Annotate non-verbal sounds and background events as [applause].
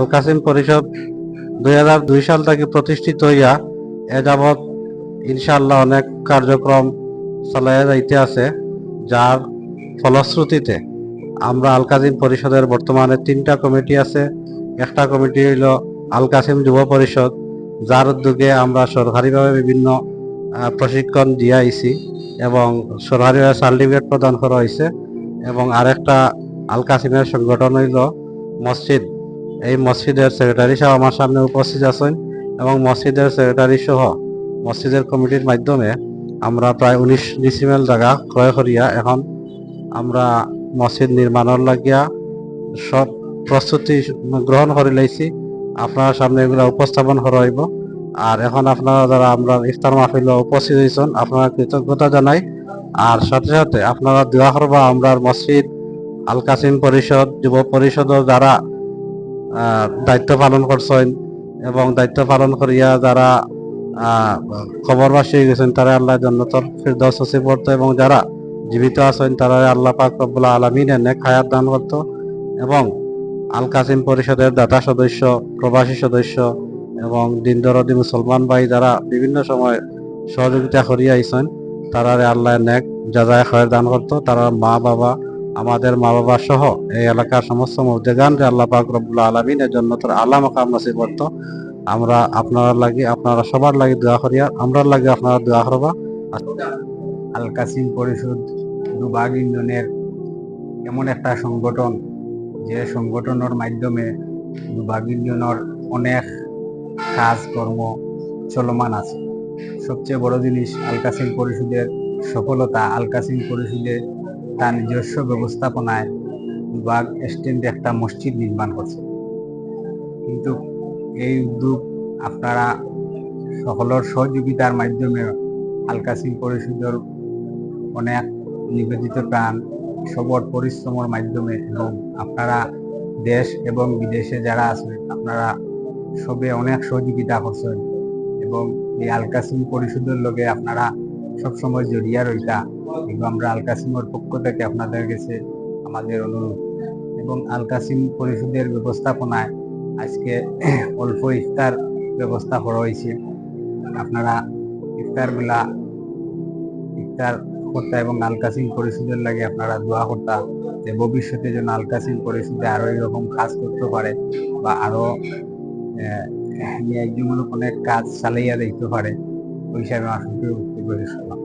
আল কাসিম পরিষদ দুই হাজার দুই সাল থেকে প্রতিষ্ঠিত হইয়া এ যাবৎ ইনশাআল্লাহ অনেক কার্যক্রম চালাইয়া যাইতে আছে, যার ফলশ্রুতিতে আমরা আল কাসিম পরিষদের বর্তমানে তিনটা কমিটি আছে। একটা কমিটি হইল আল কাসিম যুব পরিষদ, যার উদ্যোগে আমরা সরকারিভাবে বিভিন্ন প্রশিক্ষণ দিয়ে আইছি এবং সরকারিভাবে সার্টিফিকেট প্রদান করা হয়েছে এবং আরেকটা আল কাসিমের সংগঠন হইল মসজিদ। এই মসজিদের সেক্রেটারি সাহেব আমার সামনে উপস্থিত আছেন এবং মসজিদের সেক্রেটারি সহ মসজিদের কমিটির মাধ্যমে আমরা প্রায় উনিশ ডিসিমেল জায়গা ক্রয় করিয়া এখন আমরা মসজিদ নির্মাণের লাগিয়া সব প্রস্তুতি গ্রহণ করে লাইছি। আপনার সামনে এগুলা উপস্থাপন করা হইব। আর এখন আপনারা যারা আমরা ইফতার মাহফিল উপস্থিত হয়েছেন আপনারা কৃতজ্ঞতা জানাই। আর সাথে সাথে আপনারা দোয়া করবা আমরা মসজিদ আল কাসিম পরিষদ যুব পরিষদও যারা আহ, দায়িত্ব পালন করছেন এবং দায়িত্ব পালন করিয়া যারা আহ, খবরবাসী গেছেন তারা আল্লাহ জন্নতর ফিরদৌস নসিব করতো এবং যারা জীবিত আছেন তারা আল্লাহ পাক রব্বুল আলমিন এনে খায়াত দান করতো এবং আল কাসিম পরিষদের দাতা সদস্য প্রবাসী সদস্য এবং দিন দরদি মুসলমান ভাই যারা বিভিন্ন সময় সহযোগিতা করিয়া আইছেন তারা আল্লাহ নেক যাজায় খয়ের দান করতো। তারা মা বাবা আমাদের মা বাবা সহ এই এলাকার সমস্ত মুর্দেগান রে আল্লাহ পাক রব্বুল আলমিন এর জন্য তোর আল্লাহ মাকাম নসিব করতো, আমরা আপনারা লাগি, আপনারা সবার লাগি দোয়া করিয়া আমরা লাগি আপনারা দোয়া করবা। আল কাসিম পরিষদ দুবাগ ইউনিয়নের এমন একটা সংগঠন, যে সংগঠনের মাধ্যমে দুবাগ ইউনিয়নের অনেক কাজকর্ম চলমান আছে। সবচেয়ে বড় জিনিস আল কাসিম পরিষদের সফলতা, আল কাসিম পরিষদে তার নিজস্ব ব্যবস্থাপনায় দুবাগ স্ট্যান্ডে একটা মসজিদ নির্মাণ করছে। কিন্তু এই উদ্যোগ আপনারা সকলের সহযোগিতার মাধ্যমে আল কাসিম পরিষদের অনেক নিবেদিত প্রাণ, সবর, পরিশ্রমের মাধ্যমে এবং আপনারা দেশ এবং বিদেশে যারা আছেন, আপনারা সবে অনেক সহযোগিতা করছেন এবং এই আল কাসিম পরিষদের লগে আপনারা সবসময় জড়িয়ে রইতা। এবং আমরা আল কাসিমের পক্ষ থেকে আপনাদের কাছে আমাদের অনুরোধ। এবং আল কাসিম পরিষদের ব্যবস্থাপনায় আজকে [clears throat] অল্প ইফতার ব্যবস্থা করা হয়েছে। আপনারা ইফতারগুলা ইফতার করতা এবং আল কাসিম পরিষদের লাগে আপনারা দোয়া করতা যে ভবিষ্যতে যেন আল কাসিম পরিষদে আরও এরকম কাজ করতে পারে বা আরও ন্যায্যমূলক অনেক কাজ চালাইয়া দেখতে পারে। ওই হিসাবে আসলে